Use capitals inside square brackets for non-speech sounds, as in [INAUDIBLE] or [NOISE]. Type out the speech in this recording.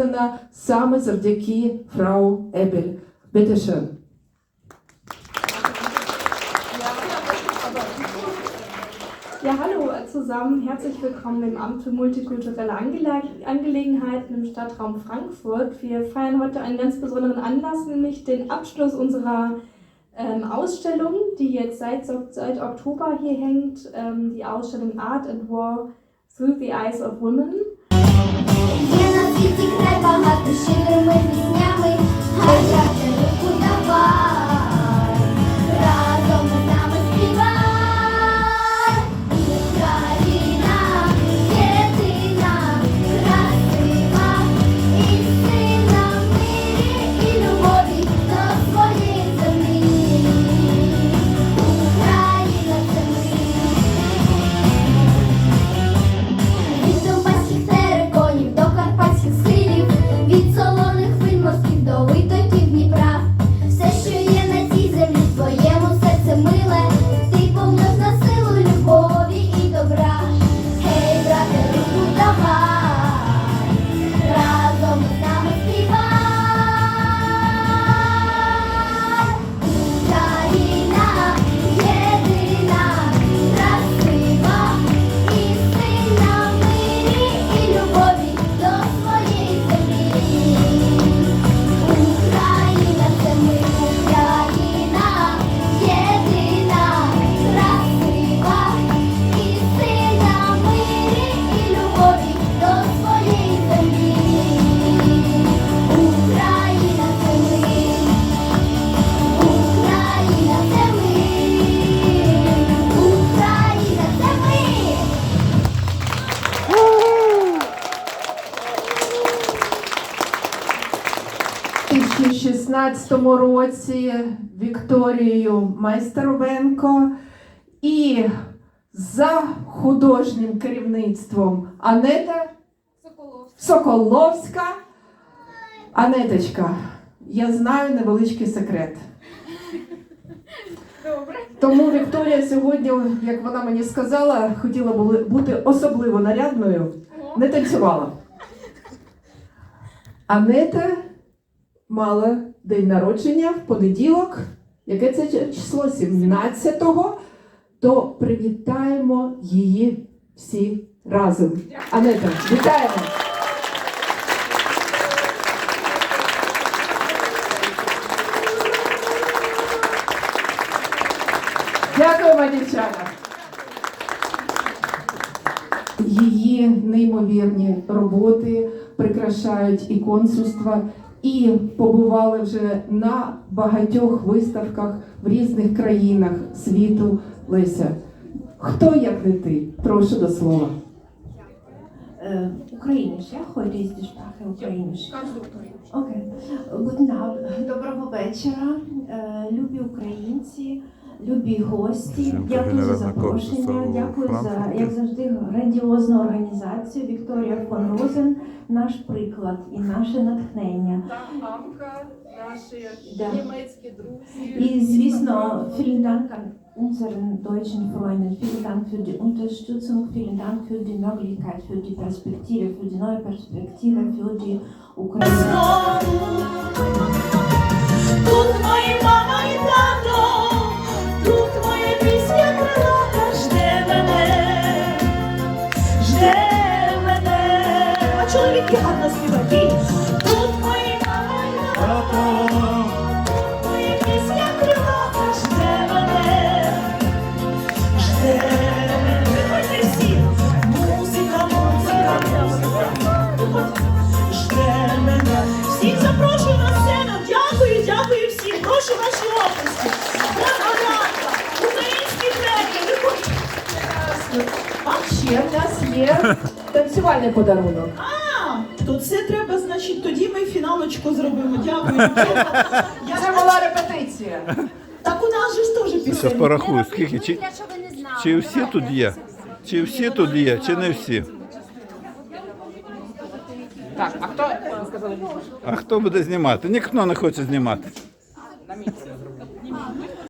виконана саме завдяки фрау Ебель. Бетешен. Ja, hallo zusammen. Herzlich willkommen im Amt für multikulturelle Angele Angelegenheiten im Stadtraum Frankfurt. Wir feiern heute einen ganz besonderen Anlass, nämlich den Abschluss unserer ähm, Ausstellung, die jetzt seit, seit Oktober hier hängt, ähm, die Ausstellung Art and War Through the Eyes of Women. Світі край багато щедрими піснями, 2016 році Вікторією Майстеровенко і за художнім керівництвом Анета Соколовська. Анеточка, я знаю невеличкий секрет. Тому Вікторія сьогодні, як вона мені сказала, хотіла бути особливо нарядною, не танцювала. Анета мала день народження в понеділок, яке це число 17-го, то привітаємо її всі разом. Анета, вітаємо! Дякуємо, дівчата! Її неймовірні роботи прикрашають і консульства, і побували вже на багатьох виставках в різних країнах світу. Леся, хто як не ти? Прошу до слова. Ukrainisch, ja? Heute ist die Sprache Ukrainisch. Okay. Guten Abend. Доброго вечора. Е, Любі українці, любі гості. Дякую за запрошення. Дякую за, як завжди, грандіозну організацію. Вікторія фон Розен, наш приклад і наше натхнення. Та мамка, наші Да. німецькі друзі. І, звісно, an unseren deutschen Freunden. Vielen Dank für die Unterstützung, vielen Dank für die Möglichkeit, für die Perspektive, für die neue Perspektive, für die Ukraine. Жде мене. А чоловіки гарно співають. Тут мої мама моя пісня крилата жде мене, жде мене. І всі. Музика, музика, музика. Жде мене. Всіх запрошую А в нас є танцювальний подарунок. А, то це треба, значить, тоді ми фіналочку зробимо. Дякую. Я [LAUGHS] Це була репетиція. Так у нас же ж теж Зараз пісень. порахую, скільки, чи, чи всі тут є? Чи всі тут є, чи не всі? Так, а хто? А хто буде знімати? Ніхто не хоче знімати.